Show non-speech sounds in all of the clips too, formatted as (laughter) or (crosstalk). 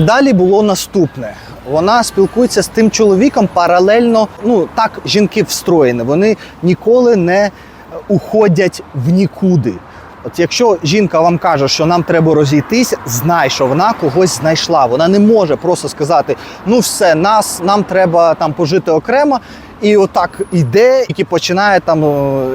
Далі було наступне. Вона спілкується з тим чоловіком паралельно. Ну так жінки встроєні. Вони ніколи не уходять в нікуди. От якщо жінка вам каже, що нам треба розійтись, знай, що вона когось знайшла. Вона не може просто сказати: ну все, нас нам треба там пожити окремо, і отак йде, і починає там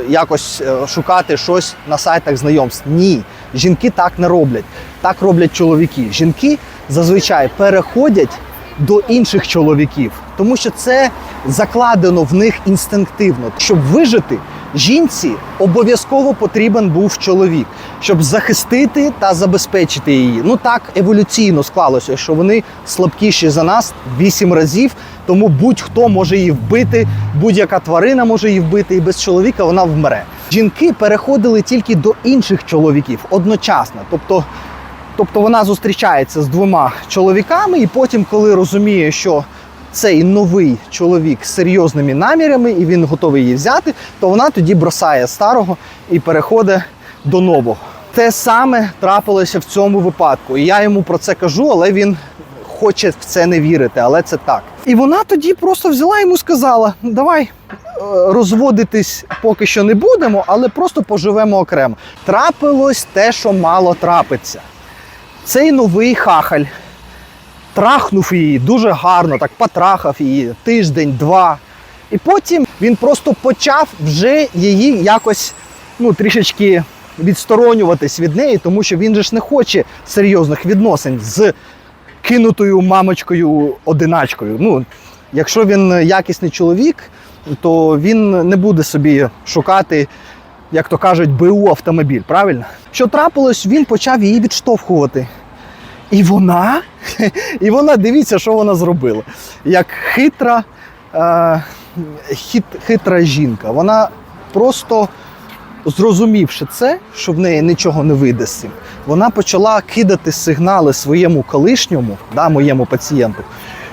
якось е, шукати щось на сайтах знайомств. Ні, жінки так не роблять. Так роблять чоловіки. Жінки зазвичай переходять до інших чоловіків, тому що це закладено в них інстинктивно. Щоб вижити, жінці обов'язково потрібен був чоловік, щоб захистити та забезпечити її. Ну так еволюційно склалося, що вони слабкіші за нас вісім разів. Тому будь-хто може її вбити, будь-яка тварина може її вбити, і без чоловіка вона вмре. Жінки переходили тільки до інших чоловіків одночасно. Тобто Тобто вона зустрічається з двома чоловіками, і потім, коли розуміє, що цей новий чоловік з серйозними намірами і він готовий її взяти, то вона тоді бросає старого і переходить до нового. Те саме трапилося в цьому випадку. І я йому про це кажу, але він хоче в це не вірити, але це так. І вона тоді просто взяла йому сказала: давай. е, Розводитись поки що не будемо, але просто поживемо окремо. Трапилось те, що мало трапиться. Цей новий хахаль трахнув її дуже гарно, так потрахав її тиждень, два. І потім він просто почав вже її якось ну, трішечки відсторонюватись від неї, тому що він же ж не хоче серйозних відносин з кинутою мамочкою одиначкою. Ну, якщо він якісний чоловік, то він не буде собі шукати, як то кажуть, БУ автомобіль, правильно? Що трапилось, він почав її відштовхувати. І вона, і вона, дивіться, що вона зробила. Як хитра, е, хит, хитра жінка. Вона просто зрозумівши це, що в неї нічого не вийде з вона почала кидати сигнали своєму колишньому, да, моєму пацієнту,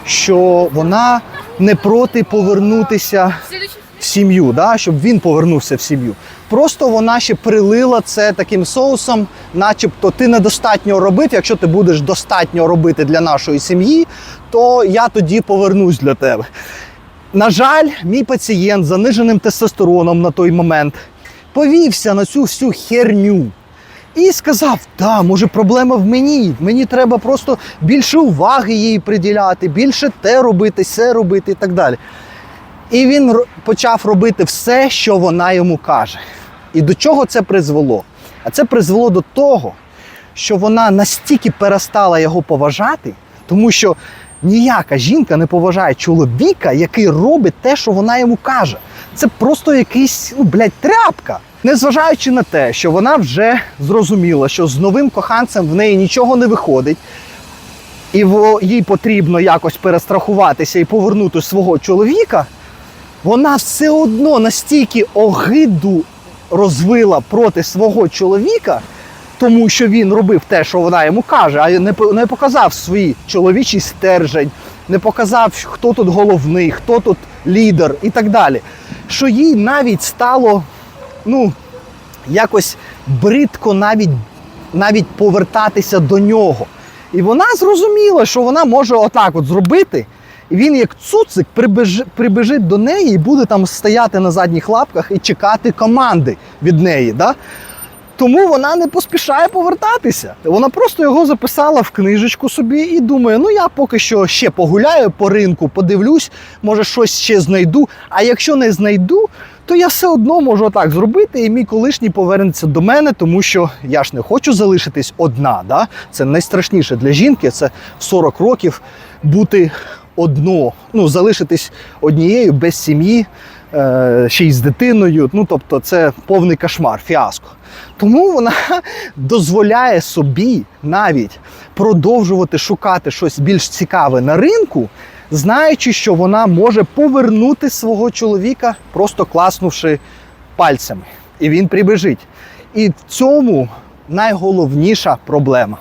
що вона не проти повернутися в сім'ю, да, щоб він повернувся в сім'ю. Просто вона ще прилила це таким соусом, начебто ти недостатньо робив. Якщо ти будеш достатньо робити для нашої сім'ї, то я тоді повернусь для тебе. На жаль, мій пацієнт з заниженим тестостероном на той момент повівся на цю всю херню. І сказав: да, може, проблема в мені. Мені треба просто більше уваги їй приділяти, більше те робити, се робити і так далі. І він почав робити все, що вона йому каже. І до чого це призвело? А це призвело до того, що вона настільки перестала його поважати, тому що ніяка жінка не поважає чоловіка, який робить те, що вона йому каже. Це просто якийсь, ну, блядь, тряпка. Незважаючи на те, що вона вже зрозуміла, що з новим коханцем в неї нічого не виходить, і їй потрібно якось перестрахуватися і повернути свого чоловіка, вона все одно настільки огиду розвила проти свого чоловіка, тому що він робив те, що вона йому каже, а не, не показав свій чоловічий стержень, не показав, хто тут головний, хто тут лідер і так далі. Що їй навіть стало ну, якось бридко навіть, навіть повертатися до нього. І вона зрозуміла, що вона може отак от зробити. Він, як цуцик, прибежи, прибежить до неї і буде там стояти на задніх лапках і чекати команди від неї. Да? Тому вона не поспішає повертатися. Вона просто його записала в книжечку собі і думає: ну я поки що ще погуляю по ринку, подивлюсь, може щось ще знайду. А якщо не знайду, то я все одно можу так зробити, і мій колишній повернеться до мене, тому що я ж не хочу залишитись одна. Да? Це найстрашніше для жінки. Це в 40 років бути одно, ну залишитись однією без сім'ї, е, ще й з дитиною. Ну тобто, це повний кошмар, фіаско. Тому вона (laughs) дозволяє собі навіть продовжувати шукати щось більш цікаве на ринку, знаючи, що вона може повернути свого чоловіка, просто класнувши пальцями, і він прибіжить. І в цьому найголовніша проблема.